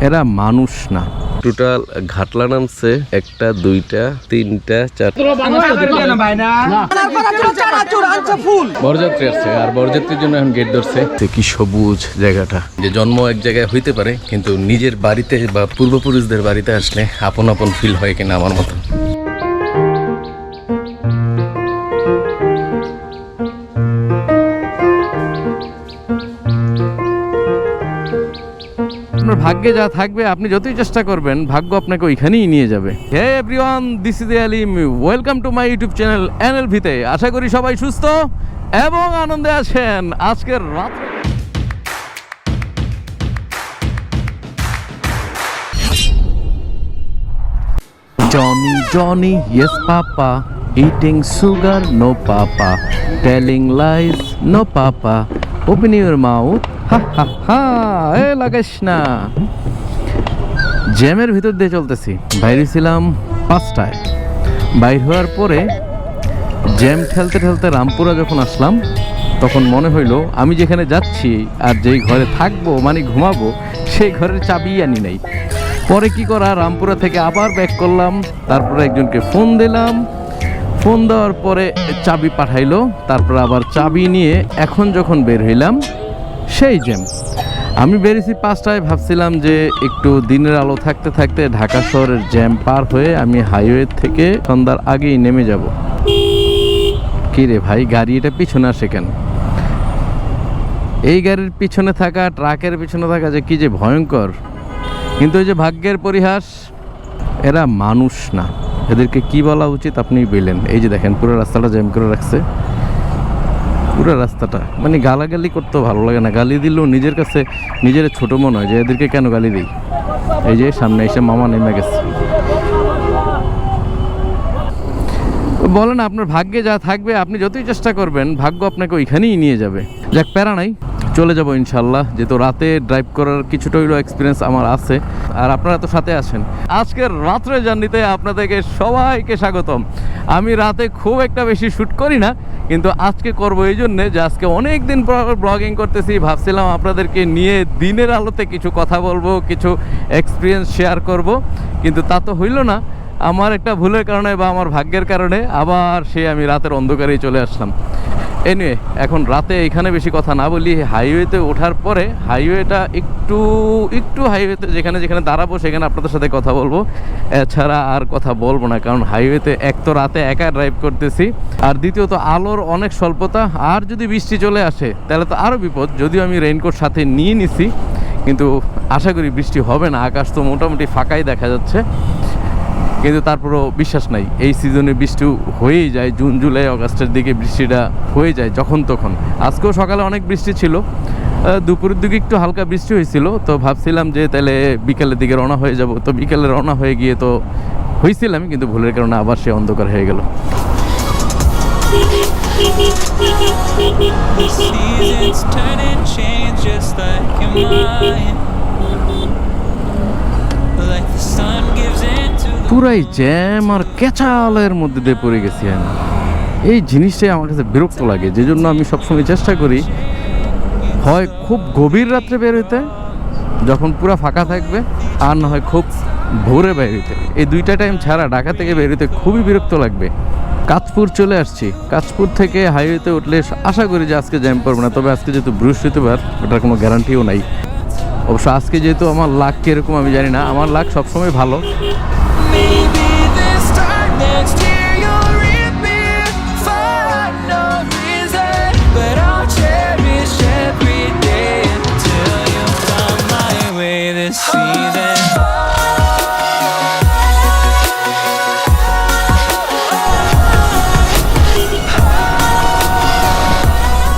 এরা মানুষ না। টোটাল ঘাটলা নামছে একটা দুইটা তিনটা চারটা বরযাত্রী আসছে আর বরযাত্রীর জন্য এখন গেট ধরছে। কি সবুজ জায়গাটা? যে জন্ম এক জায়গায় হইতে পারে কিন্তু নিজের বাড়িতে বা পূর্বপুরুষদের বাড়িতে আসলে আপন আপন ফিল হয় কিনা আমার মতন আপনার ভাগ্যে যা থাকবে আপনি যতই চেষ্টা করবেন ভাগ্য আপনাকে ওইখানেই নিয়ে যাবে hey everyone this is Alim welcome to my YouTube channel NL ভিতে আশা করি সবাই সুস্থ এবং আনন্দে আছেন আজকের রাত Johnny, Johnny, yes, Papa. Eating sugar, no, Papa. Telling lies, no, Papa. Open your mouth. না। জ্যামের ভিতর দিয়ে চলতেছি। বাইরে ছিলাম পাঁচটায়। বাইর হওয়ার পরে জ্যাম ঠেলতে ঠেলতে রামপুরা যখন আসলাম, তখন মনে হইল, আমি যেখানে যাচ্ছি আর যেই ঘরে থাকব মানে ঘুমাবো, সেই ঘরের চাবি আনি নাই। পরে কি করা, রামপুরা থেকে আবার ব্যাক করলাম, তারপরে একজনকে ফোন দিলাম। ফোন দেওয়ার পরে চাবি পাঠাইলো, তারপর আবার চাবি নিয়ে এখন যখন বের হইলাম সেই জ্যাম আমি বেরিয়েছি পাঁচটায়, ভাবছিলাম যে একটু দিনের আলো থাকতে থাকতে ঢাকা শহরের জ্যাম পার হয়ে আমি হাইওয়ে থেকে সন্ধ্যার আগেই নেমে যাব। কি রে ভাই, গাড়ি এটা পিছনে আসে কেন? এই গাড়ির পিছনে থাকা, ট্রাকের পিছনে থাকা যে কি যে ভয়ঙ্কর। কিন্তু ওই যে ভাগ্যের পরিহাস, এরা মানুষ না। এদেরকে কি বলা উচিত আপনি বললেন এই যে দেখেন, পুরো রাস্তাটা জ্যাম করে রাখছে। পুরো রাস্তাটা। মানে গালাগালি করতেও ভালো লাগে না। গালি দিলেও নিজের কাছে নিজের ছোট মনে হয় যে এদেরকে কেন গালি দিই? এই যে সামনে এসে মামা নেমে গেছে। বলেন, আপনার ভাগ্যে যা থাকবে, আপনি যতই চেষ্টা করবেন, ভাগ্য আপনাকে ওইখানেই নিয়ে যাবে। যাক, প্যারা নাই। চলে যাব ইনশাল্লাহ যেহেতু রাতে ড্রাইভ করার কিছুটা হইলেও এক্সপিরিয়েন্স আমার আছে। আর আপনারা তো সাথে আছেন। আজকের রাত্রে জার্নিতে আপনাদেরকে সবাইকে স্বাগতম। আমি রাতে খুব একটা বেশি শ্যুট করি না। কিন্তু আজকে করব এই জন্যে যে আজকে অনেক দিন ব্লগিং করতেছি। ভাবছিলাম আপনাদেরকে নিয়ে দিনের আলোতে কিছু কথা বলব, কিছু এক্সপিরিয়েন্স শেয়ার করব। কিন্তু তা তো হইল না। আমার একটা ভুলের কারণে বা আমার ভাগ্যের কারণে আবার সে আমি রাতের অন্ধকারেই চলে আসলাম। এনিওয়ে এখন রাতে এখানে বেশি কথা না বলি হাইওয়েতে ওঠার পরে হাইওয়েটা একটু একটু হাইওয়েতে যেখানে যেখানে দাঁড়াবো সেখানে আপনাদের সাথে কথা বলব। এছাড়া আর কথা বলব না, কারণ হাইওয়েতে এক তো রাতে একা ড্রাইভ করতেছি। আর দ্বিতীয়ত, আলোর অনেক স্বল্পতা, আর যদি বৃষ্টি চলে আসে, তাহলে তো আরও বিপদ। যদিও আমি রেইনকোট সাথে নিয়ে নিছি, কিন্তু আশা করি বৃষ্টি হবে না। আকাশ তো মোটামুটি ফাঁকাই দেখা যাচ্ছে। কিন্তু তারপরও বিশ্বাস নাই। এই সিজনে বৃষ্টি হয়েই যায়, জুন, জুলাই আগস্টের দিকে বৃষ্টিটা হয়ে যায় যখন তখন। আজকেও সকালে অনেক বৃষ্টি ছিল। দুপুরের দিকে একটু হালকা বৃষ্টি হয়েছিল, তো ভাবছিলাম যে তাহলে বিকালের দিকে রওনা হয়ে যাব। তো বিকালে রওনা হয়ে গিয়ে তো হয়েছিলাম, কিন্তু ভুলের কারণে আবার সে অন্ধকার হয়ে গেল। Like the sun gives পুরাই জ্যাম আর কেঁচালের মধ্যে দিয়ে পড়ে গেছি আমি। এই জিনিসটাই আমার কাছে বিরক্ত লাগে যে জন্য আমি সবসময় চেষ্টা করি, হয় খুব গভীর রাত্রে বের হইতে, যখন পুরো ফাঁকা থাকবে, আর না হয় খুব ভোরে বের হইতে। এই দুইটা টাইম ছাড়া ঢাকা থেকে বের হইতে খুবই বিরক্ত লাগবে। কাঁচপুর চলে আসছি। কাঁচপুর থেকে হাইওয়েতে উঠলে আশা করি যে আজকে জ্যাম পড়বে না, তবে আজকে যেহেতু বৃহস্পতিবার ওটার কোনো গ্যারান্টিও নাই। অবশ্য আজকে যেহেতু আমার লাক কীরকম আমি জানি না, আমার লাক সবসময় ভালো।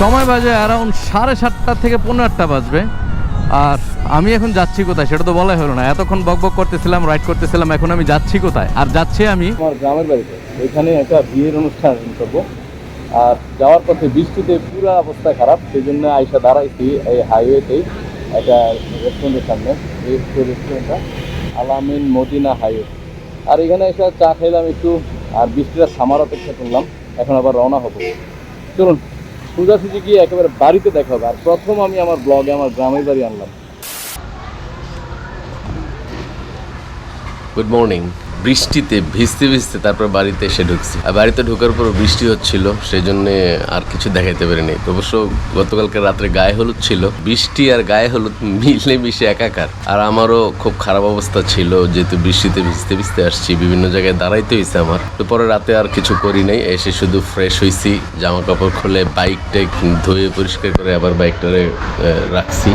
সময় বাজে অ্যারাউন্ড সাড়ে সাতটা থেকে পনেরো পনেরোটা বাজবে। আর আমি এখন যাচ্ছি কোথায় সেটা তো বলাই হলো না। এতক্ষণ বক বক করতেছিলাম রাইড করতেছিলাম, এখন আমি যাচ্ছি কোথায়? আর যাচ্ছি আমি আমার গ্রামের বাড়িতে। এখানে একটা বিয়ের অনুষ্ঠান করব। আর যাওয়ার পথে বৃষ্টিতে পুরো অবস্থা খারাপ সেই জন্য আইসা দাঁড়াইছি এই হাইওয়েতেই একটা রেস্টুরেন্টের সামনে, এই রেস্টুরেন্টটা আলামিন মদিনা হাইওয়ে আর এখানে এসে চা খাইলাম একটু, আর বৃষ্টিটা থামার অপেক্ষা করলাম, এখন আবার রওনা হব। চলুন। সোজাসুজি গিয়ে একেবারে বাড়িতে দেখা হবে। আর প্রথম আমি আমার ব্লগে আমার গ্রামের বাড়ি আনলাম। গুড মর্নিং বৃষ্টিতে ভিজতে ভিজতে তারপর বাড়িতে এসে ঢুকছি। আর বাড়িতে ঢোকার পর বৃষ্টি হচ্ছিল সেই জন্য আর কিছু দেখাইতে পারিনি। অবশ্য গতকালকে রাত্রে গায়ে হলুদ ছিল। বৃষ্টি আর গায়ে হলুদ মিলে মিশে একাকার। আর আমারও খুব খারাপ অবস্থা ছিল, যেহেতু বৃষ্টিতে ভিজতে ভিজতে আসছি, বিভিন্ন জায়গায় দাঁড়াইতে হয়েছে আমার। তো পরে রাতে আর কিছু করি নাই, এসে শুধু ফ্রেশ হয়েছি জামা কাপড় খুলে বাইকটা ধুয়ে পরিষ্কার করে আবার বাইকটারে রাখছি।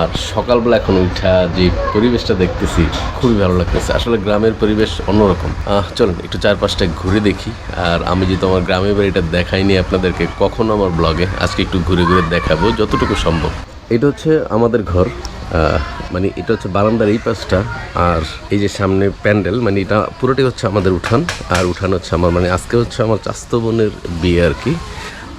আর সকালবেলা এখন উঠা যে পরিবেশটা দেখতেছি, খুবই ভালো লাগতেছে। আসলে গ্রামের পরিবেশ অন্যরকম। চলুন, একটু চারপাশটা ঘুরে দেখি। আর আমি যেহেতু আমার গ্রামের বাড়িটা দেখাইনি আপনাদেরকে কখনো আমার ব্লগে, আজকে একটু ঘুরে ঘুরে দেখাবো যতটুকু সম্ভব। এটা হচ্ছে আমাদের ঘর। মানে এটা হচ্ছে বারান্দার এই পাশটা। আর এই যে সামনে প্যান্ডেল মানে এটা পুরোটাই হচ্ছে আমাদের উঠান। আর উঠান হচ্ছে আমার মানে আজকে হচ্ছে আমার চাস্তো বোনের বিয়ে আর কি।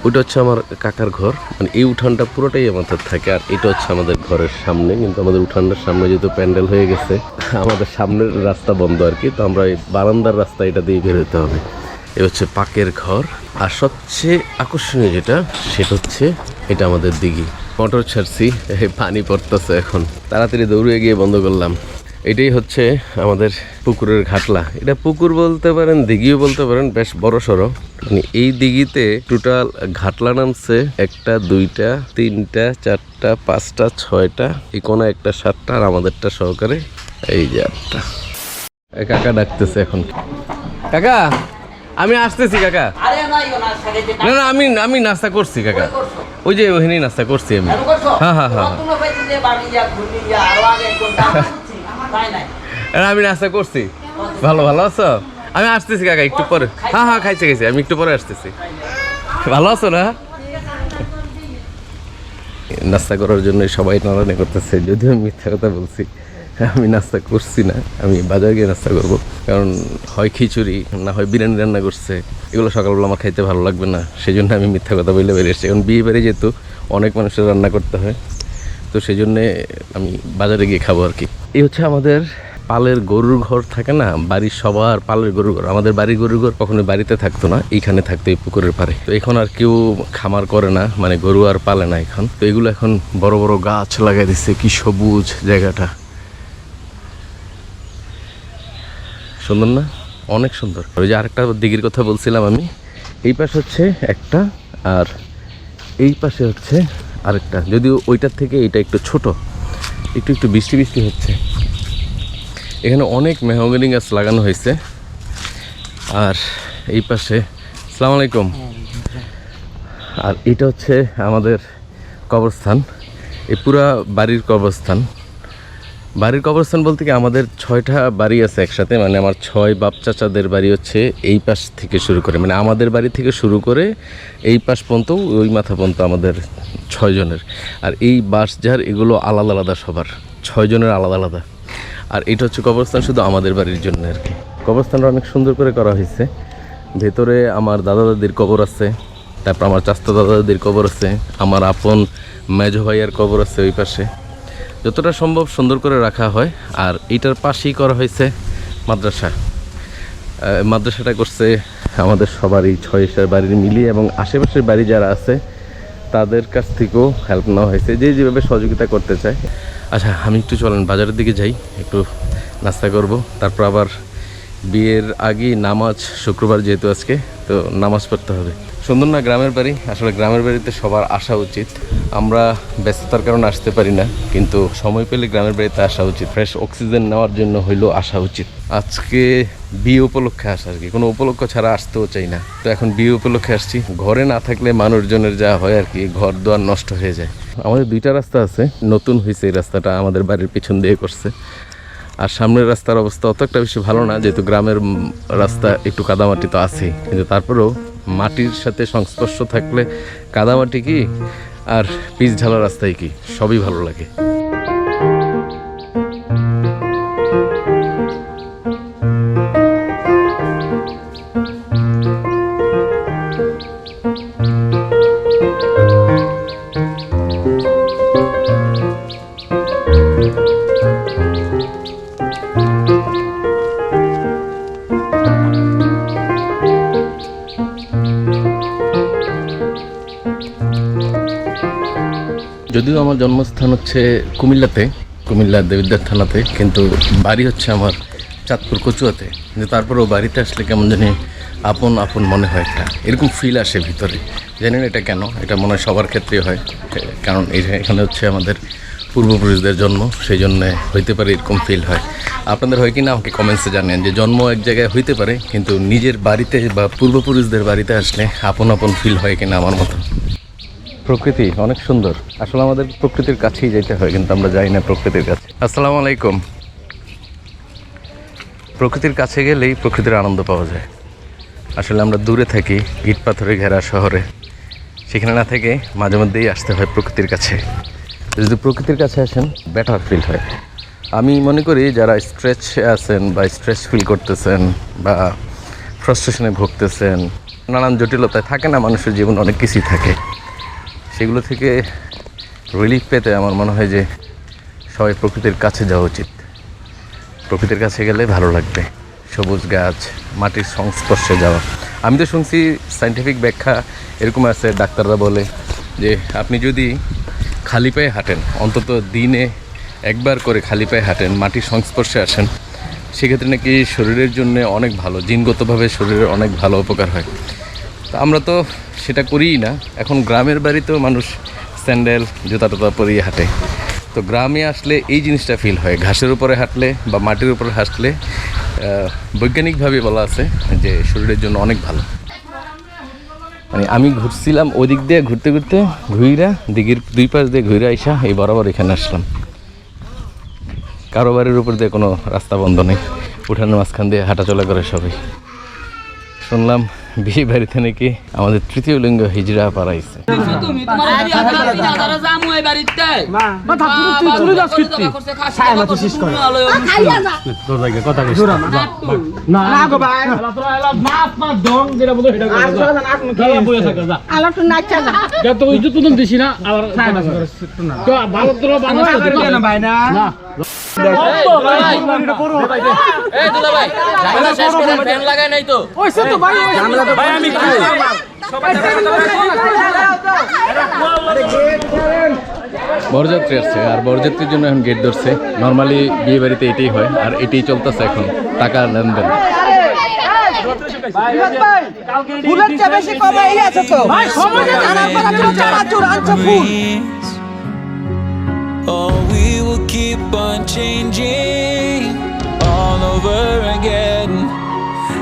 ওইটা হচ্ছে আমার কাকার ঘর। মানে এই উঠানটা পুরোটাই আমাদের থাকে, আর এটা হচ্ছে আমাদের ঘরের সামনে, কিন্তু আমাদের উঠানটার সামনে যেহেতু প্যান্ডেল হয়ে গেছে, আমাদের সামনের রাস্তা বন্ধ আর কি, তো আমরা এই বারান্দার রাস্তা এটা দিয়ে বের হতে হবে। এ হচ্ছে পাকের ঘর, আর সবচেয়ে আকর্ষণীয় যেটা, সেটা হচ্ছে এটা আমাদের দিঘি। মোটর ছাড়ছি পানি পড়তেছে এখন। তাড়াতাড়ি দৌড়ে গিয়ে বন্ধ করলাম। এটাই হচ্ছে আমাদের পুকুরের ঘাটলা। এটা পুকুর বলতে পারেন দিঘিও বলতে পারেন বেশ বড় সড়ো। মানে এই দিঘিতে টোটাল ঘাটলা নামছে একটা দুইটা তিনটা চারটা পাঁচটা ছয়টা এই কোনো একটা সাতটা আর আমাদেরটা সহকারে এই যে আটটা। এই কাকা ডাকতেছে এখন। কাকা আমি আসতেছি কাকা। না না আমি আমি নাস্তা করছি কাকা। ওই যে ওখানেই নাস্তা করছি আমি। হ্যাঁ হ্যাঁ হ্যাঁ। আমি নাস্তা করছি। ভালো ভালো আছো? আমি আসতেছি কাকা, একটু পরে। হ্যাঁ হ্যাঁ খাইছে খাইছে আমি একটু পরে আসতেছি। ভালো আছো না? নাস্তা করার জন্য সবাই নাড়ানি করতেছে। যদিও আমি মিথ্যা কথা বলছি, আমি নাস্তা করছি না। আমি বাজারে গিয়ে নাস্তা করব। কারণ হয় খিচুড়ি, না হয় বিরিয়ানি রান্না করছে। এগুলো সকালবেলা আমার খাইতে ভালো লাগবে না। সেই জন্য আমি মিথ্যা কথা বলে বেরিয়ে এসেছি এখন বিয়ে বাড়ি যেহেতু, অনেক মানুষের রান্না করতে হয়। তো সেই জন্যে আমি বাজারে গিয়ে খাব আর কি। এই হচ্ছে আমাদের পালের গরুর ঘর থাকে না? বাড়ির সবার পালের গরুর ঘর। আমাদের বাড়ির গরুর ঘর কখনো বাড়িতে থাকতো না, এইখানে থাকতো এই পুকুরের পাড়ে। তো এখন আর কেউ খামার করে না মানে গরু আর পালে না এখন। তো এগুলো এখন বড় বড় গাছ লাগাই দিচ্ছে কি সবুজ জায়গাটা। সুন্দর না? অনেক সুন্দর। ওই যে আরেকটা দিঘির কথা বলছিলাম আমি। এই পাশে হচ্ছে একটা আর এই পাশে হচ্ছে আরেকটা। যদিও ওইটার থেকে এটা একটু ছোট। একটু একটু বৃষ্টি বৃষ্টি হচ্ছে। এখানে অনেক মেহগনি গাছ লাগানো হয়েছে। আর এই পাশে, সালাম আলাইকুম। আর এটা হচ্ছে আমাদের কবরস্থান। এই পুরা বাড়ির কবরস্থান। বাড়ির কবরস্থান বলতে কি আমাদের ছয়টা বাড়ি আছে একসাথে মানে আমার ছয় বাপ চাচাদের বাড়ি হচ্ছে এই পাশ থেকে শুরু করে মানে আমাদের বাড়ি থেকে শুরু করে এই পাশ পর্যন্ত, ওই মাথা পর্যন্ত আমাদের ছয়জনের। আর এই বাঁশঝাড় এগুলো আলাদা আলাদা সবার, ছয়জনের আলাদা আলাদা। আর এটা হচ্ছে কবরস্থান শুধু আমাদের বাড়ির জন্য আর কি। কবরস্থানটা অনেক সুন্দর করে করা হয়েছে। ভেতরে আমার দাদা দাদির কবর আছে, তারপর আমার চাস্তা দাদা দাদির কবর আছে, আমার আপন মেজ ভাইয়ের কবর আছে ওই পাশে। যতটা সম্ভব সুন্দর করে রাখা হয়, আর এইটার পাশেই করা হয়েছে মাদ্রাসা। মাদ্রাসাটা করছে আমাদের সবারই ছয় বাড়ির মিলিয়ে এবং আশেপাশের বাড়ি যারা আছে, তাদের কাছ থেকেও হেল্প নেওয়া হয়েছে, যে যেভাবে সহযোগিতা করতে চায়। আচ্ছা আমি একটু চলেন, বাজারের দিকে যাই, একটু নাস্তা করব। তারপর আবার বিয়ের আগে নামাজ, শুক্রবার যেহেতু আজকে, তো নামাজ পড়তে হবে। সুন্দর না গ্রামের বাড়ি। আসলে গ্রামের বাড়িতে সবার আসা উচিত। আমরা ব্যস্ততার কারণে আসতে পারি না, কিন্তু সময় পেলে গ্রামের বাড়িতে আসা উচিত। ফ্রেশ অক্সিজেন নেওয়ার জন্য হইলেও আসা উচিত। আজকে বিয়ে উপলক্ষে আসা আর কি। কোনো উপলক্ষ ছাড়া আসতেও চাই না। তো এখন বিয়ে উপলক্ষে আসছি। ঘরে না থাকলে মানুষজনের যা হয় আর কি, ঘর দুয়ার নষ্ট হয়ে যায়। আমাদের দুইটা রাস্তা আছে। নতুন হয়েছে এই রাস্তাটা আমাদের বাড়ির পিছন দিয়ে করছে। আর সামনের রাস্তার অবস্থা অত একটা বেশি ভালো না, যেহেতু গ্রামের রাস্তা একটু কাদামাটি তো আছেই। কিন্তু তারপরেও মাটির সাথে সংস্পর্শ থাকলে কাদামাটি কি? আর পিচ ঢালা রাস্তায় কি? সবই ভালো লাগে। যদিও আমার জন্মস্থান হচ্ছে কুমিল্লাতে, কুমিল্লা দেবিদ্যার থানাতে, কিন্তু বাড়ি হচ্ছে আমার চাঁদপুর কচুয়াতে। যে তারপরেও বাড়িতে আসলে কেমন জানি আপন আপন মনে হয় একটা, এরকম ফিল আসে ভিতরে। জানি না এটা কেন, এটা মনে হয় সবার ক্ষেত্রেই হয়। কারণ এখানে হচ্ছে আমাদের পূর্বপুরুষদের জন্ম, সেই জন্যে হইতে পারে এরকম ফিল হয়। আপনাদের হয় কি না আমাকে কমেন্টসে জানেন যে জন্ম এক জায়গায় হইতে পারে, কিন্তু নিজের বাড়িতে বা পূর্বপুরুষদের বাড়িতে আসলে আপন আপন ফিল হয় কিনা আমার মতো। প্রকৃতি অনেক সুন্দর। আসলে আমাদের প্রকৃতির কাছেই যেতে হয়, কিন্তু আমরা যাই না প্রকৃতির কাছে। আসসালামু আলাইকুম। প্রকৃতির কাছে গেলেই প্রকৃতির আনন্দ পাওয়া যায়। আসলে আমরা দূরে থাকি ইট পাথরে ঘেরা শহরে। সেখানে না থেকে মাঝে মধ্যেই আসতে হয় প্রকৃতির কাছে। যদি প্রকৃতির কাছে আসেন বেটার ফিল হয়। আমি মনে করি যারা স্ট্রেচ আছেন বা স্ট্রেস ফিল করতেছেন বা ফ্রাস্ট্রেশনে ভুগতেছেন, নানান জটিলতায় থাকে না, মানুষের জীবন অনেক কিছুই থাকে। সেগুলো থেকে রিলিফ পেতে আমার মনে হয় যে সবাই প্রকৃতির কাছে যাওয়া উচিত। প্রকৃতির কাছে গেলে ভালো লাগবে। সবুজ গাছ, মাটির সংস্পর্শে যাওয়া। আমি তো শুনছি সাইন্টিফিক ব্যাখ্যা এরকম আছে, ডাক্তাররা বলে যে আপনি যদি খালি পায়ে হাঁটেন, অন্তত দিনে একবার করে খালি পায়ে হাঁটেন, মাটির সংস্পর্শে আসেন, সেক্ষেত্রে নাকি শরীরের জন্য অনেক ভালো, জিনগতভাবে শরীরের অনেক ভালো উপকার হয়। তা আমরা তো সেটা করিই না। এখন গ্রামের বাড়িতেও মানুষ স্যান্ডেল, জুতা টুতা পরিয়ে হাঁটে। তো গ্রামে আসলে এই জিনিসটা ফিল হয়। ঘাসের উপরে হাঁটলে বা মাটির উপরে হাঁটলে বৈজ্ঞানিকভাবে বলা আছে যে শরীরের জন্য অনেক ভালো। মানে আমি ঘুরছিলাম ওদিক দিয়ে ঘুরতে ঘুরতে ঘুইরা, দিঘির দুই পাশ দিয়ে ঘুরে আইসা এই বরাবর এখানে আসলাম। কারও বাড়ির উপর দিয়ে কোনো রাস্তা বন্ধ নেই। উঠানের মাঝখান দিয়ে হাঁটাচলা করে সবাই। শুনলাম বিয়ে বাড়িতে নাকি আমাদের তৃতীয় লিঙ্গ হিজড়া তো ভালো তো বানাস না ভাই না না এই দুলা ভাই ঝামেলা শেষ করে ফ্যান লাগাই নাই তো ওইসে তো ভাই ভাই আমি বরযাত্রী আসছে আর বরযাত্রীর জন্য এখন গেট ধরছে নর্মালি বিয়ে বাড়িতে এটাই হয় আর এটাই চলতেছে এখন টাকা লেনদেন Oh, we keep on changing all over again.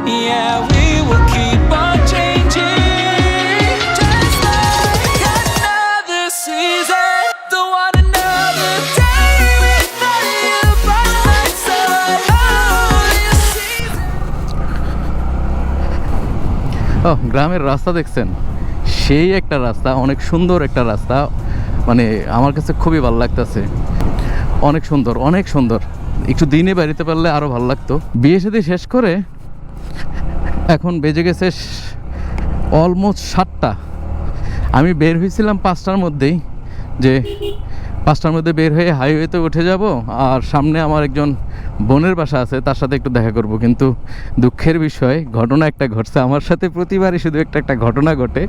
Yeah, we will keep on changing. Just like another season. Don't want another day without you by my side. Oh, গ্রামের রাস্তা দেখছেন সেই একটা রাস্তা অনেক সুন্দর একটা রাস্তা মানে আমার কাছে খুবই ভালো লাগতেছে অনেক সুন্দর অনেক সুন্দর। একটু দিনে বেরিতে পারলে আরও ভালো লাগতো। বিয়ে সাথে শেষ করে এখন বেজে গেছে অলমোস্ট সাতটা। আমি বের হয়েছিলাম পাঁচটার মধ্যেই যে পাঁচটার মধ্যে বের হয়ে হাইওয়েতে উঠে যাব, আর সামনে আমার একজন বোনের বাসা আছে, তার সাথে একটু দেখা করব। কিন্তু দুঃখের বিষয়, ঘটনা একটা ঘটছে আমার সাথে, প্রতিবারই শুধু একটা একটা ঘটনা ঘটে।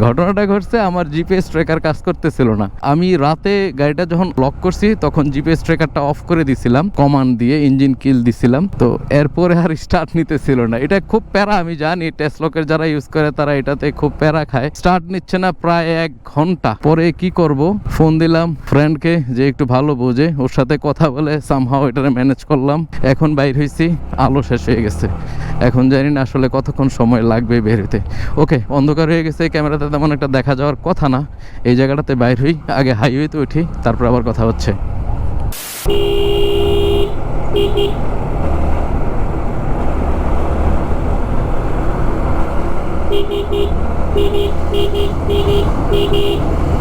ঘটনাটা ঘটছে আমার জিপিএস ট্রেকার কাজ করতেছিল না। আমি রাতে গাড়িটা যখন লক করছি, তখন জিপিএস ট্রেকারটা অফ করে দিছিলাম, কমান্ড দিয়ে ইঞ্জিন কিল দিছিলাম। তো এরপরে আর স্টার্ট নিতেছিল না। এটা খুব প্যারা, আমি জানি, টেসলকের যারা ইউজ করে, তারা এটাতে খুব প্যারা খায়। স্টার্ট নিচ্ছে না প্রায় এক ঘণ্টা। পরে কি করব? ফোন দিলাম কে যে একটু ভালো বোঝে ওর সাথে কথা বলে সামহাও এটা ম্যানেজ করলাম। এখন বাইর হয়েছি আলো শেষ হয়ে গেছে। এখন জানি না আসলে কতক্ষণ সময় লাগবে বের হইতে। ওকে অন্ধকার হয়ে গেছে ক্যামেরাতে তেমন একটা দেখা যাওয়ার কথা না। এই জায়গাটাতে বাইর হই আগে হাইওয়েতে উঠি তারপর আবার কথা হচ্ছে। Beep, beep, beep, beep, beep, beep, beep, beep.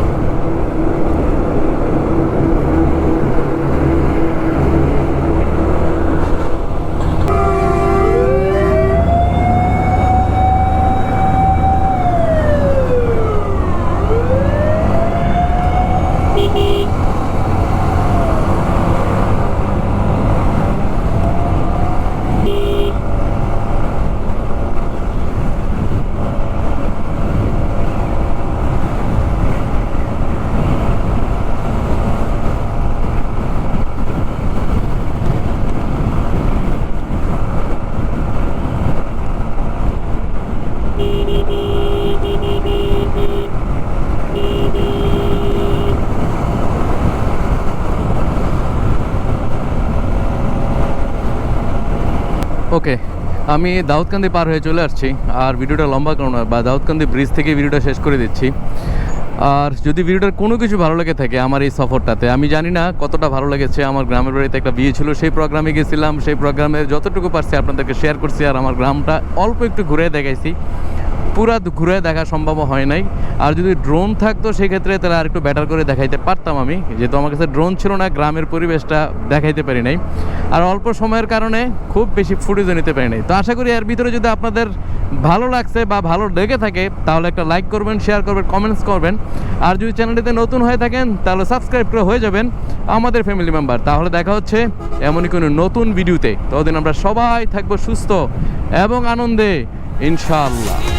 আমি দাউদকান্দি পার হয়ে চলে আসছি, আর ভিডিওটা লম্বা কারণ বা দাউদকান্দি ব্রিজ থেকে ভিডিওটা শেষ করে দিচ্ছি। আর যদি ভিডিওটার কোনো কিছু ভালো লেগে থাকে আমার এই সফরটাতে, আমি জানি না কতটা ভালো লেগেছে আমার গ্রামের বাড়িতে একটা বিয়ে ছিল, সেই প্রোগ্রামে গেছিলাম, সেই প্রোগ্রামে যতটুকু পারছি আপনাদেরকে শেয়ার করছি, আর আমার গ্রামটা অল্প একটু ঘুরে দেখাইছি। পুরা ঘুরে দেখা সম্ভব হয় নাই। আর যদি ড্রোন থাকতো, সেক্ষেত্রে তাহলে আর একটু বেটার করে দেখাইতে পারতাম আমি। যেহেতু আমার কাছে ড্রোন ছিল না, গ্রামের পরিবেশটা দেখাইতে পারি নাই। আর অল্প সময়ের কারণে খুব বেশি ফুটেজও নিতে পারি নাই। তো আশা করি এর ভিতরে যদি আপনাদের ভালো লাগছে বা ভালো লেগে থাকে, তাহলে একটা লাইক করবেন শেয়ার করবেন কমেন্টস করবেন। আর যদি চ্যানেলটিতে নতুন হয়ে থাকেন, তাহলে সাবস্ক্রাইব করে হয়ে যাবেন আমাদের ফ্যামিলি মেম্বার তাহলে দেখা হচ্ছে এমনই কোনো নতুন ভিডিওতে ততদিন আমরা সবাই থাকব সুস্থ এবং আনন্দে, ইনশাআল্লাহ।